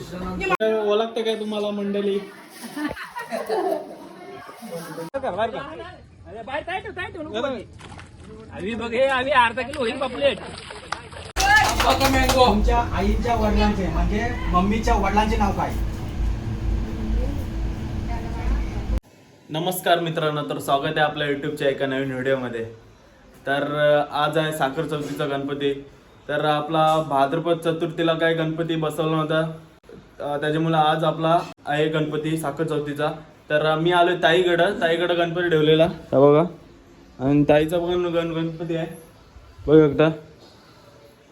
ओळखते काय तुम्हाला मंडळी? आम्ही बघ हे आम्ही अर्धा किलो होईल पापलेट. तुमच्या आईच्या वडिलांचे म्हणजे मम्मीच्या वडिलांचे नाव काय? नमस्कार मित्रांनो तर स्वागत आहे आपल्या युट्यूबच्या एका नवीन व्हिडिओमध्ये. तर आज आहे साखर चौथीचा गणपती. तर आपला भाद्रपद चतुर्थीला काय गणपती बसवला नव्हता अं, त्याच्यामुळे आज आपला आहे गणपती साखर चौथीचा. तर मी आलोय ताईकडं ताईकडं गणपती ठेवलेला. हा बघा. आणि ताईचा पण गण गणपती आहे. बघ एकदा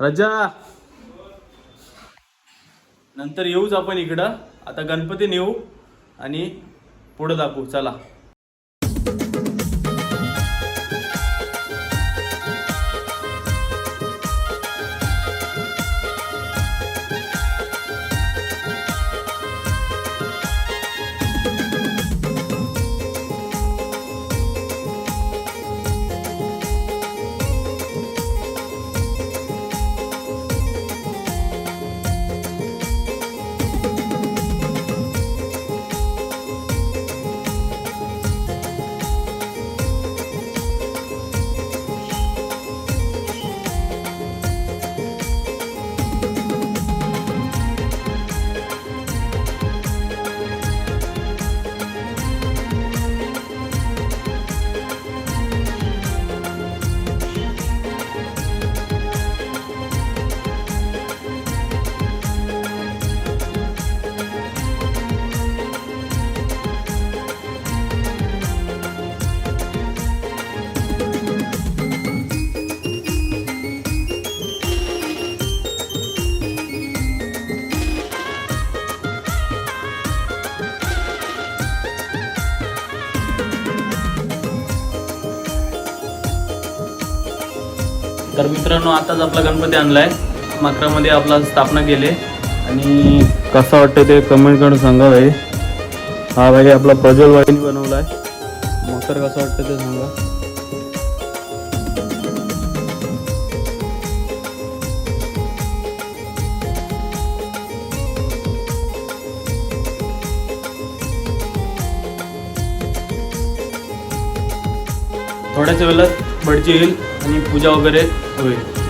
रजा! नंतर येऊच आपण इकडं. आता गणपती नेऊ आणि पुढे दाखवू. चला. मित्रांनो आताच आपला गणपती आणलाय. मकरामध्ये आपला स्थापना केली. आणि कसं वाटतं ते कमेंट करून सांगा भाई हा भाई आपला प्रज्वल वाईन बनवलाय. मकर कसं वाटतं ते सांगा. थोड्याच वेळात भटजी येईल. आणि पूजा वगैरे होईल.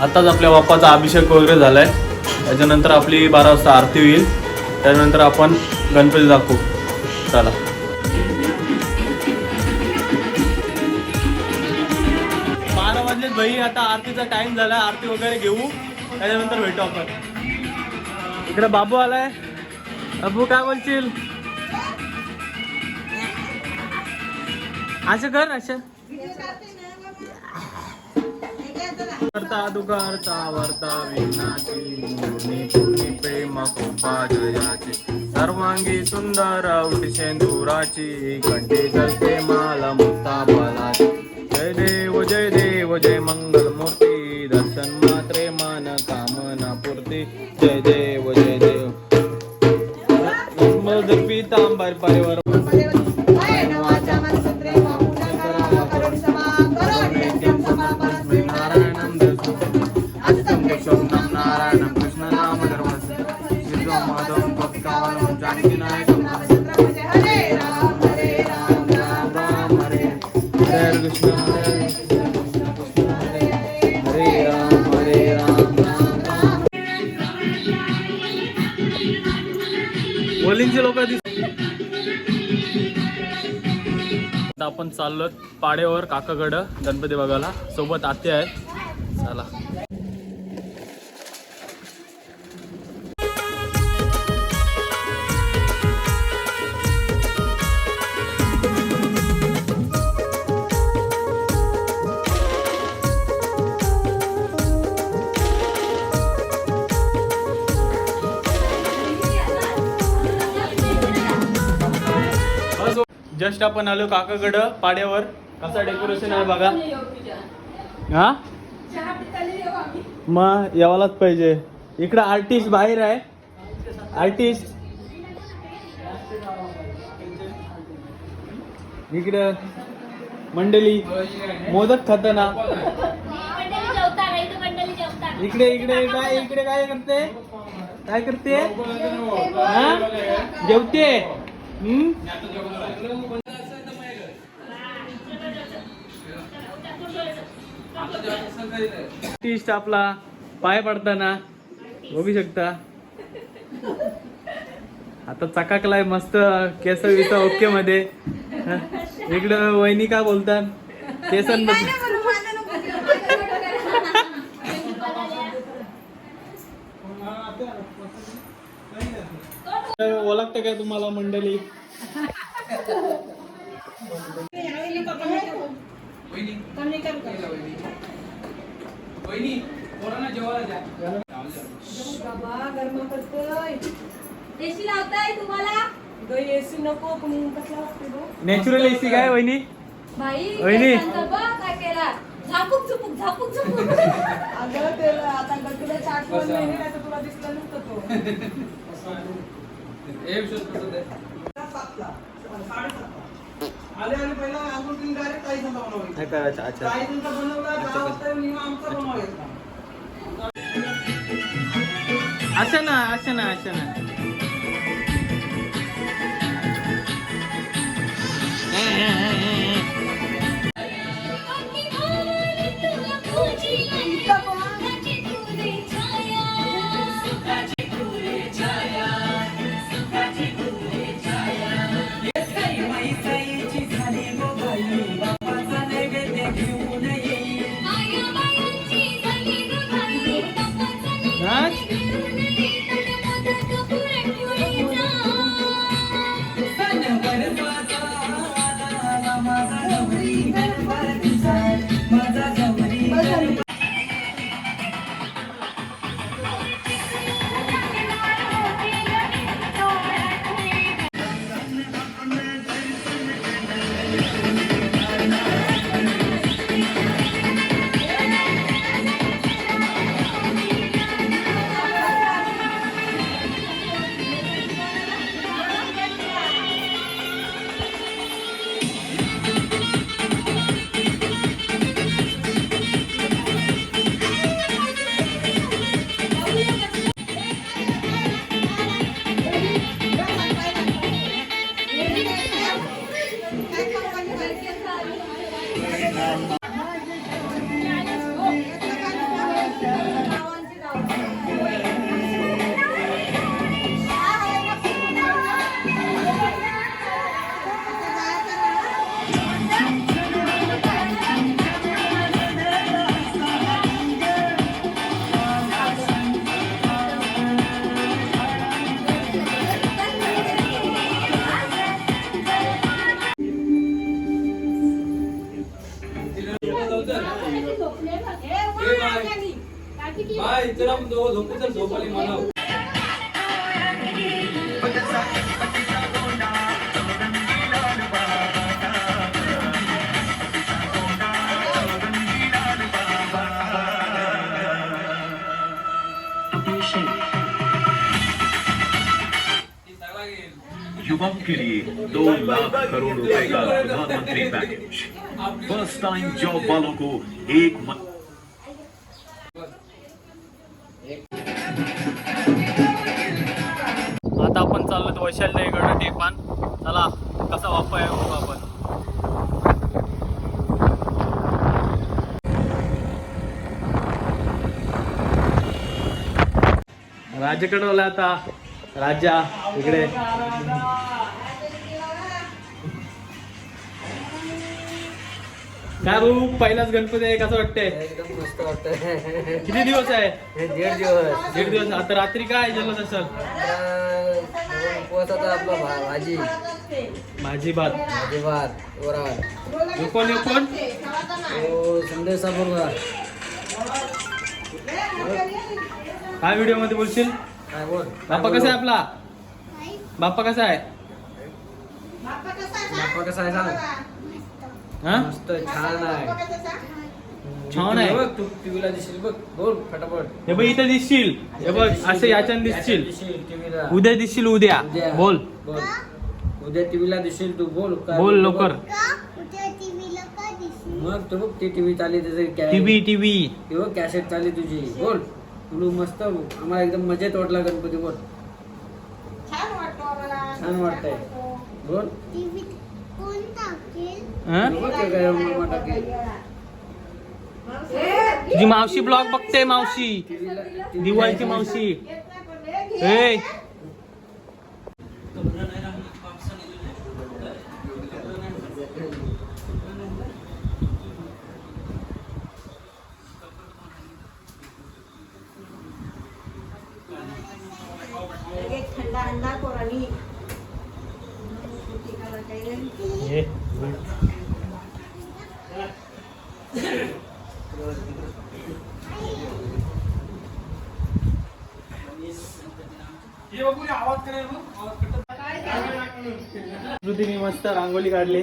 आत्ताच आपल्या बाप्पाचा अभिषेक वगैरे झालाय. त्याच्यानंतर आपली बारा वाजता आरती होईल. त्यानंतर आपण गणपती दाखवू. चला. बारा वाजले भाई आता आरतीचा टाइम झाला. आरती वगैरे घेऊ. त्याच्यानंतर भेटू आपण. इकडे बाबू आलाय. बाबू काय बोलशील? असं कर असं. करता दुगारता वर्ता विनाची. मुरणी पुरणी प्रेम कृपा जयाची. सर्वांगी सुंदर उठी शेंदुराची कंठी जलते माला मुक्ता बलाची. जय देव जय देव जय मंगल मूर्ती आता आपण चाललो पाड्यावर काकाकडं गणपती बघायला. सोबत आत्या आहे चला. जस्ट आपण आलो काकाकडं पाड्यावर. कसा डेकोरेशन आहे बघा. हा? मग यावालाच पाहिजे. इकडं आर्टिस्ट बाहेर आहे. आर्टिस्ट इकडं. मंडळी मोदक खाताना इकडे इकडे काय इकडे काय करते? काय करते? हा? जेवते? हम्म आपला पाय पडताना बघू शकता. आता चकाकलाय मस्त केस विस ओके मध्ये. इकडं वहिनी का बोलतात? केसांबद्दल ओळखते काय तुम्हाला मंडळी? एसी लावताय तुम्हाला एसी नको पण कसला वाटते गं? नॅचरल एसी काय वहिनी काय केला? झापूक झुपूक झापूक झुपूक अगं त्याला आता गणपतीच्या आठवण नाही नाही तर तुला दिसलं नसतं तो. आले आले पहिला अजून तुम्ही डायरेक्ट काही नका बनवायचं काय करायचं अच्छा काही तुमचा बनवला गावात तर नियम आमचा बनवायचा असं ना असं ना असं ना. Right? युवाओं के लिए दो लाख करोड़ रुपए का प्रधानमंत्री पैकेज फर्स्ट टाइम जॉब वालों को एक म... आता आपण चाललो वैशाल्य गड टेपान चला कसा वापर आपण. राजाकडे आता राजा इकडे. काय भाऊ पहिलाच गणपती आहे कसं वाटतंय. एकदम मस्त वाटतंय. किती दिवस आहे? हे दीड दिवस. दीड दिवस. आता रात्री काय जेवत असाल आता उपवासाचा आपला भा- भाजी. भाजी भात. भाजी भात वरण. कोण कोण तो संदेश साबुरगा काय व्हिडिओमध्ये बोलशील? काय बोल? बाप्पा कसा आहे आपला? बाप्पा कसा आहे? बाप्पा कसा आहे सांग. हा? मस्त छान आहे. छान आहे. बघ तू टीव्हीला दिसशील बघ. बोल फटाफट. हे बघ इथे दिसशील. हे बघ असं याच्यानं दिसशील. टीव्हीला. उद्या दिसशील उद्या. उद्या. बोल. बोल. उद्या टीव्हीला दिसशील तू बोल. काय बोल बोलतो लवकर. बघ. मग तू बघ ती टीव्ही चालली त्याचे टीव्ही टीव्ही. ती बघ कॅसेट चालली तुझी. बोल. तुला मस्त आम्हाला एकदम मजेत वाटला गणपती बोल. छान वाटतो आम्हाला. छान वाटतंय. बोल. हं? तुझी मावशी ब्लॉग बघते मावशी. दिवाळीची मावशी. ए एक थंडा अंडा कोराणी ए, श्रुतीने मस्त काढली.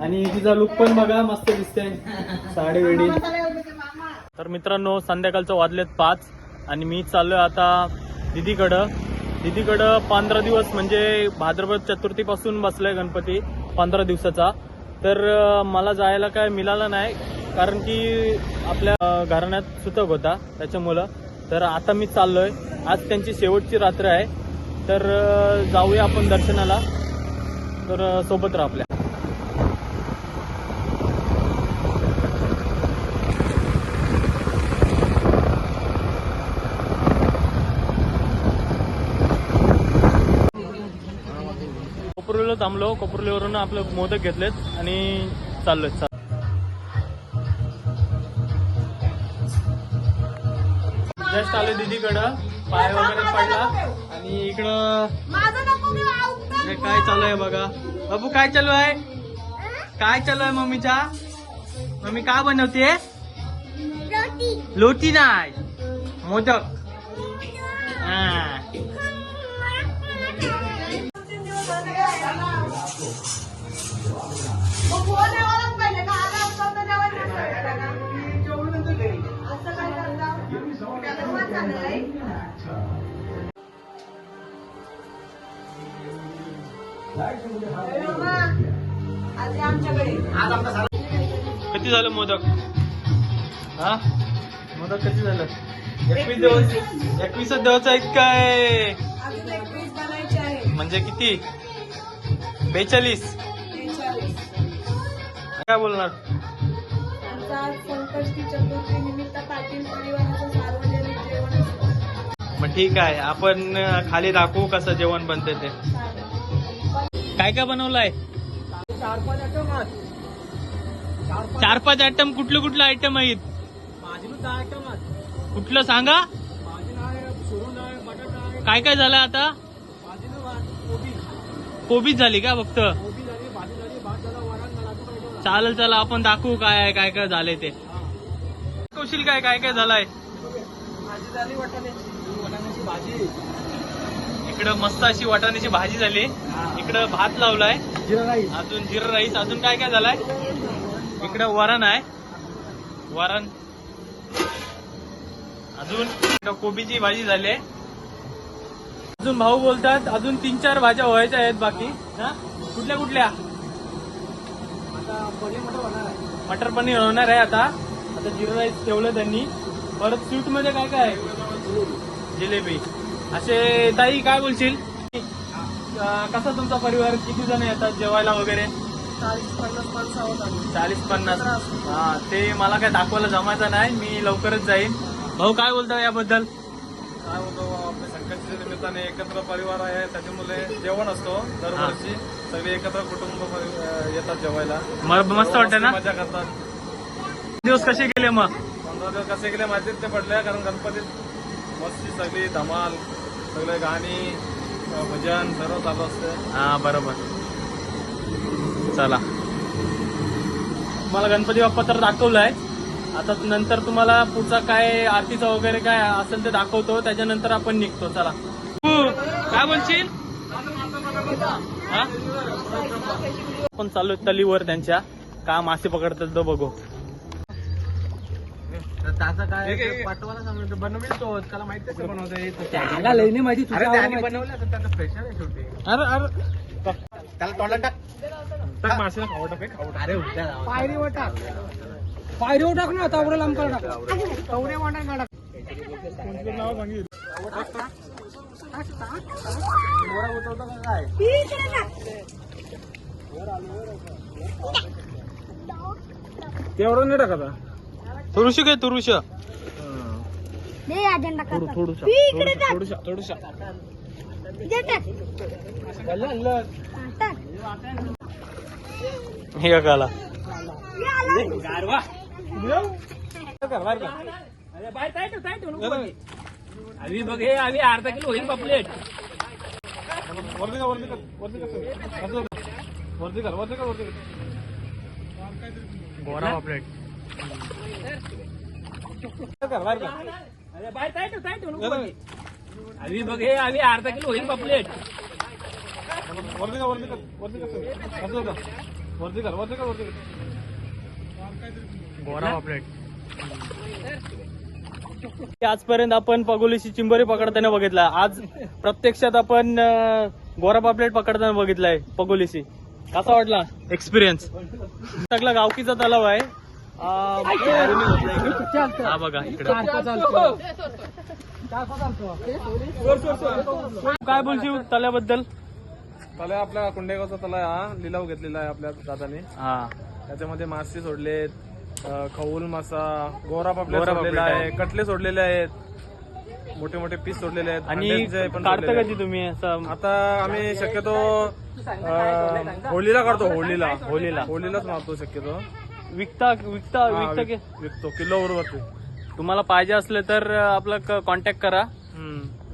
आणि तिचा लुक पण बघा मस्त दिसते साडे वेडी. तर मित्रांनो संध्याकाळचं वाजलेत पाच आणि मी चाललोय आता दिदीकडं. दिदीकडं पंधरा दिवस म्हणजे भाद्रपद चतुर्थीपासून बसलाय गणपती पंधरा दिवसाचा. तर मला जायला काय मिळालं नाही कारण की आपल्या घराण्यात सुतक होता त्याच्यामुळं. तर आता मी चाललोय. आज त्यांची शेवटची रात्र आहे. तर जाऊया आपण दर्शनाला. तर सोबत राहा आपल्या. कोपरलीला थांबलो. कोपरुलीवरून आपलं मोदक घेतलेत आणि चाललोय. चाल. जस्ट आलो दीदीकडं. पाय वगैरे पडला. आणि इकडं हे काय चालू आहे बघा. बाबू काय चालू आहे? काय चालू आहे मम्मीच्या मम्मी काय बनवते? लोटी नाही. मोदक. हा. किती झालं मोदक? हा? मोदक किती झालं? एकवीस दिवस एकवीस दिवस आहेत काय? म्हणजे किती? बेचाळीस. काय बोलणार. मग ठीक आहे. आपण खाली दाखवू कसं जेवण बनते ते. काय काय बनवलंय? चार पाच आयटम आहेत चार पाच आयटम कुठलं कुठलं आयटम आहेत? माझी दहा आयटम आहेत कुठलं सांगा? काय काय झालं आता? कोबीच झाली का फक्त? चालेल चला आपण दाखवू काय आहे काय काय झालंय ते. कौशील काय काय काय झालंय? भाजी झाली वाटाण्याची. भाजी इकडं मस्त अशी वाटाण्याची भाजी झाली. इकडं भात लावलाय. अजून जिरा राईस. अजून काय काय झालाय? इकडं वरण आहे. वरण. अजून इकडं कोबीची भाजी झाली. अजून भाऊ बोलतात अजून तीन चार भाज्या व्हायच्या आहेत बाकी. हा? कुठल्या कुठल्या? मटर पनीर होणार आहे आता. आता जिरा राईस ठेवलं त्यांनी. परत स्वीटमध्ये काय काय आहे? जिलेबी. असे ताई काय बोलशील? कसा तुमचा परिवार? किती जण येतात जेवायला वगैरे? चाळीस पन्नास माणसं आहोत आम्ही. चाळीस पन्नास. हा ते मला काय दाखवायला जमायचं नाही. मी लवकरच जाईन. भाऊ काय बोलता याबद्दल? काय होतो आपल्या संकटच्या निमित्ताने एकत्र परिवार आहे. त्याच्यामुळे जेवण असतो दरवर्षी. सगळे एकत्र कुटुंब येतात जेवायला. म- मस्त वाटतं ना? मजा करतात. दिवस कसे गेले मग? पंधरा दिवस कसे गेले माहितीत ते पडले कारण गणपतीत मस्ती सगळी धमाल सगळे गाणी भजन सर्व चालू असते. हा बरोबर. चला. मला गणपती बाप्पा तर दाखवलाय. आता नंतर तुम्हाला पुढचा काय आरतीचा वगैरे काय असेल ते दाखवतो. त्याच्यानंतर आपण निघतो. चला. काय बोलशील? आपण चालू तलीवर त्यांच्या. का मासे पकडतात तो बघू. त्याचा काय पाठवायला सांगितलं बनवली तो त्याला माहीत कसं बनवता येत त्याला लई नाही माहिती अरे त्याने बनवलं तर त्याचं प्रेशर आहे शेवटी. अरे अरे. त्याला तोंडात टाक. टाक मासे खाऊ टाक खाऊ अरे पायरीवर टाक. पायरीवर टाक ना तावडे लांब कर. टाक तावडे वाटा काढा. तेवढं नाही टाकत तुरुष काय तुरुष? थोडूसा. थोडूसा थोडूसा हे काला? आम्ही बघ हे आम्ही अर्धा किलो होईल पापलेट. वरती का वरती कर वरती कर. वरती कर वरती गोरा पापलेट. बाहेर आम्ही बघ हे आम्ही अर्धा किलो होईल पापलेट वरती का वरती कर वरती कर वरती कर वरती कर वरती कर वरती कर गोरा पापलेट आजपर्यंत आपण पगोलीची चिंबोरी पकडताना बघितला. आज प्रत्यक्षात आपण गोरा पापलेट पकडताना बघितलाय पगोलीची कसा वाटला? एक्सपिरियन्स सगळा गावकीचा तलाव आहे. हा बघा इकडे काय बोलशील तल्याबद्दल? तलाय आपल्या कुंडेगावचा तलाय हा. लिलाव घेतलेला आहे आपल्या दादाने. हा. त्याच्यामध्ये मासे सोडलेत अं, खवूल मासा गोरा पापलेट गोरा सोडलेला आहे कटले सोडलेले आहेत मोठे मोठे पीस सोडलेले आहेत आणि काढता कधी तुम्ही असं. आता आम्ही शक्यतो होळीला काढतो होळीला होळीला. होळीलाच मारतो शक्यतो. विकता विकता हा, विकता की विक- विकतो किलोवर वरती तुम्हाला पाहिजे असलं तर आपला कॉन्टॅक्ट करा.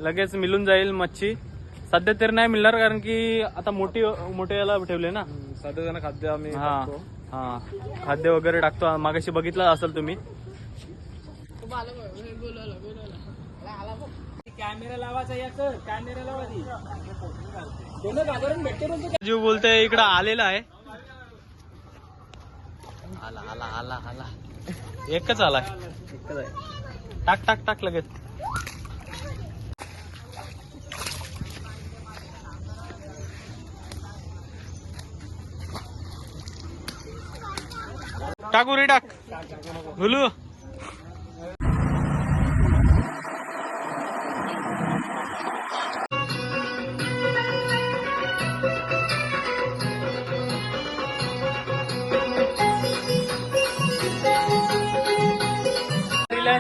लगेच मिळून जाईल मच्छी. सध्या तरी नाही मिळणार कारण की आता मोठी मोठे याला ठेवले ना. साधे जण खाद्य आम्ही हा टाकतो. हा. खाद्य वगैरे टाकतो. मागाशी बघितलं असेल तुम्ही. कॅमेरा लावायचा याच. कॅमेरा लावायची दोन घाबरून भेटते पण जीव बोलतोय इकडं आलेला आहे. आला आला आला आला. एकच आलाय टाक टाक टाक लगेच. टाकू रे टाक. बोलू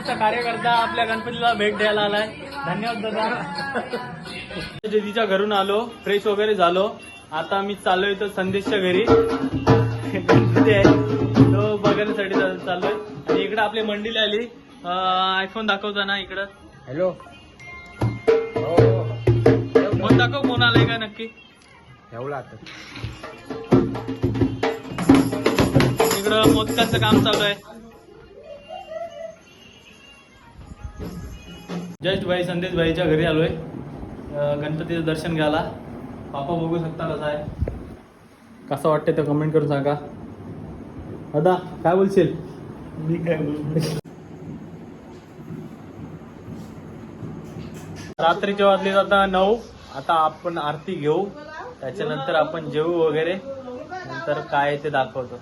रिलायन्सचा कार्यकर्ता आपल्या गणपतीला भेट द्यायला आलाय. धन्यवाद दादा. दिदीच्या घरून आलो फ्रेश वगैरे झालो. आता मी चाललोय तर संदेशच्या घरी. गणपती आहे. तो बघण्यासाठी चाललोय. आणि इकडे आपली मंडळी आली. आयफोन दाखवताना इकडं? हॅलो. फोन दाखव कोण आलाय का नक्की? ठेवला आता. इकडं मोदकाचं काम चालू आहे. जस्ट भाई संदेश भाईच्या घरी आलोय. गणपतीचं दर्शन घ्यायला. पापा बघू शकता कसं आहे. कसं वाटतंय ते कमेंट करून सांगा. दादा काय बोलशील? मी काय बोल? रात्रीचे वाजले आता नऊ. आता आपण आरती घेऊ. त्याच्यानंतर आपण जेवू वगैरे. नंतर काय आहे ते दाखवतो.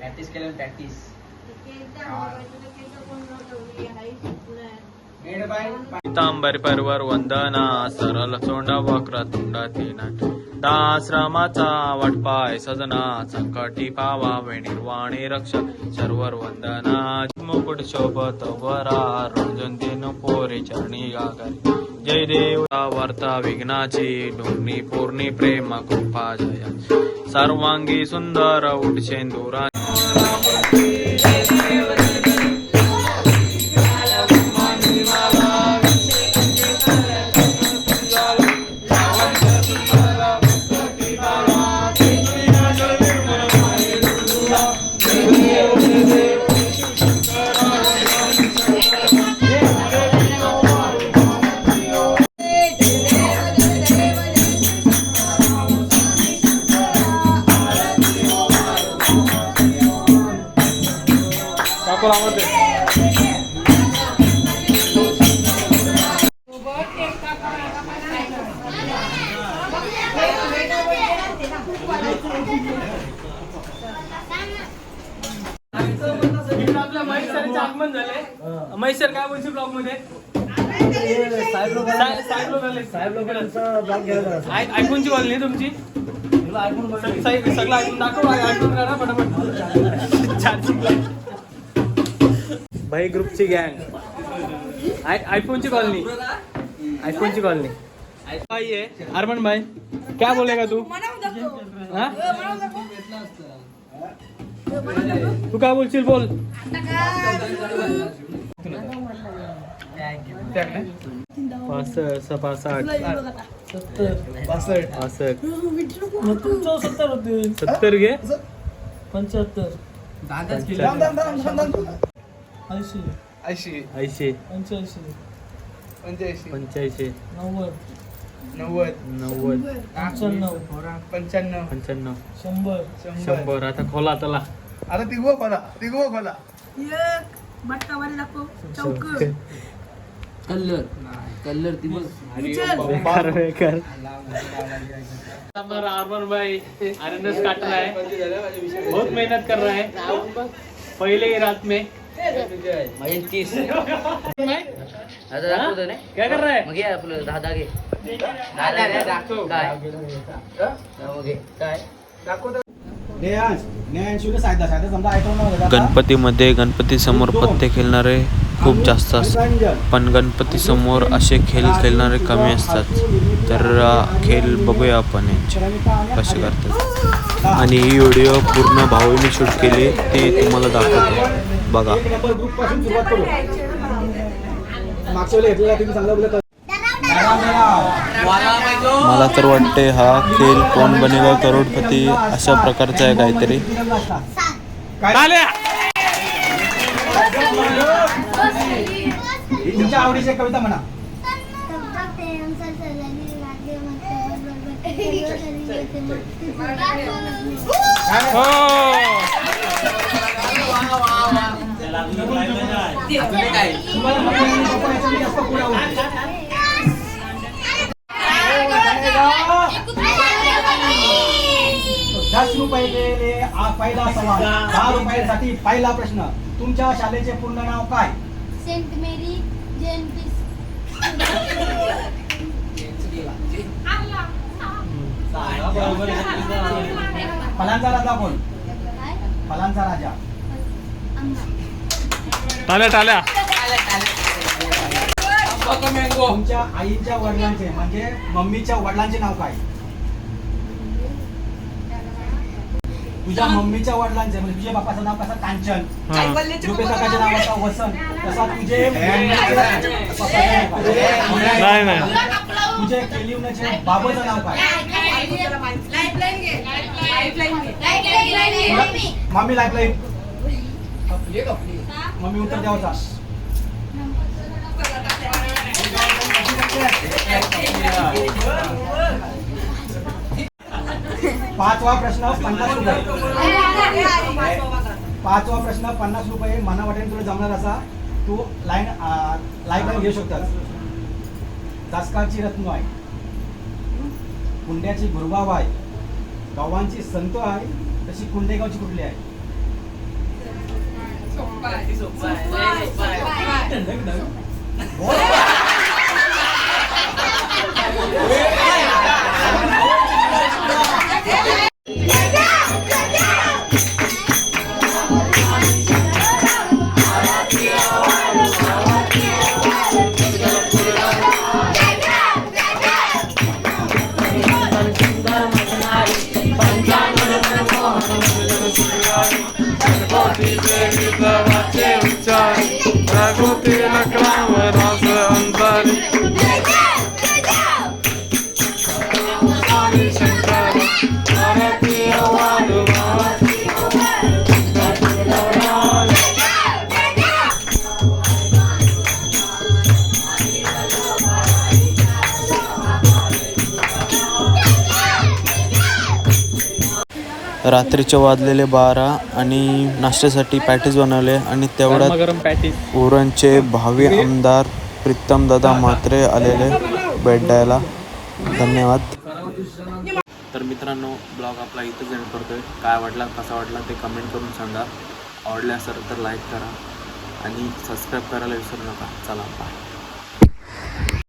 प्रॅक्टिस केलं प्रॅक्टिस पितांबरी परवर वंदना सरल सोंडा वक्र तुंडा तीन दाश्रमाचा वाटपाय सजना संकटी पावावे निर्वाणी रक्ष सर्वर वंदना मुकुट शोभत वरा रंजन दिन पोरे चरणी गागरी जय देव वार्ता विघ्नाची डोंगणी पूर्णी प्रेम कृपा जया सर्वांगी सुंदर उठशेंदुरा आपल्या महेश सरांचे आगमन झाले महेश सर काय बोलशील ब्लॉगमध्ये साहेब लोक आले साहेब लोक ऐकूनची कॉलनी तुमची सगळं ऐकून दाखव ऐकून करा पटापट चार्जिंग भाई ग्रुपची गँग. आयफोनची कॉलनी. आयफोनची कॉलनी. भाई आहे अरमान भाई क्या बोलेगा तू? हा? तू काय बोलशील बोल। पाच सहा पाच आठ पासष्ट। सत्तर घे। पंच्याहत्तर. ऐंशी. ऐंशी. ऐंशी. पंच्याऐंशी. पंच्याऐंशी. नव्वद. नव्वद. नव्वद. पंच्याण्णव पंच्याण्णव. पंच्याण्णव. शंभर. शंभर. आता खोला चला आता तिघो खोला. तिघो खोला. कल्लर कल्लर ती बघ. भाई आनंद काट रहा है बहुत मेहनत कर रहा है. पहले ही रात में. तीस क्या कर रहा है? मग घे आपलं दहा दहा गणपतीमध्ये गणपती समोर पत्ते खेळणारे खूप जास्त असतात पण गणपती समोर असे खेळ खेळणारे कमी असतात. तर खेळ बघूया आपण यांचे. कसे करतात. आणि ही व्हिडिओ पूर्ण भाऊने शूट केली ती तुम्हाला दाखवतो. बघा. मला तर वाटते हा खेळ कोण बनेगा करोडपती अशा प्रकारचा आहे काहीतरी. तुमच्या आवडीची कविता म्हणा. तुम्हाला दस रुपये गेले पहिला सवाल. दहा रुपयासाठी पहिला प्रश्न. तुमच्या शाळेचे पूर्ण नाव काय? सेंट मेरी फलांचा राजा कोण? फलांचा राजा. टाल्या टाल्या. तुमच्या आईच्या वडिलांचे म्हणजे मम्मीच्या वडिलांचे नाव काय? तुझ्या मम्मीच्या वडिलांचे म्हणजे तुझ्या बापाचं नाव कसं? कांचन. काकाच्या नावाचा वसंत. तसा तुझे नाही नाही तुझे केलिवण्याचे बाबाचं नाव काय? मम्मी लाईफ लाईफ मम्मी उत्तर द्यावचा पाचवा प्रश्न पन्नास रुपये. पाचवा प्रश्न पन्नास रुपये. मना वाटेल तुला जमणार असा. तू लाईन लाईन घेऊ शकतास. दसकाची रत्न आहे. कुंड्याची गुरबाव आहे. गावांची संत आहे. तशी कुंडेगावची कुठली आहे? Raghu Tilaka रात्रीचे वाजलेले बारा आणि नाश्त्यासाठी पॅटीस बनवले आणि तेवढ्यात उरणचे भावी आमदार प्रीतमदादा म्हात्रे आलेले भेट द्यायला. धन्यवाद. तर मित्रांनो ब्लॉग आपला इथंच एंड करतोय. काय वाटला कसा वाटला ते कमेंट करून सांगा. आवडले असेल तर लाईक करा आणि सबस्क्राईब करायला विसरू नका. चला बाय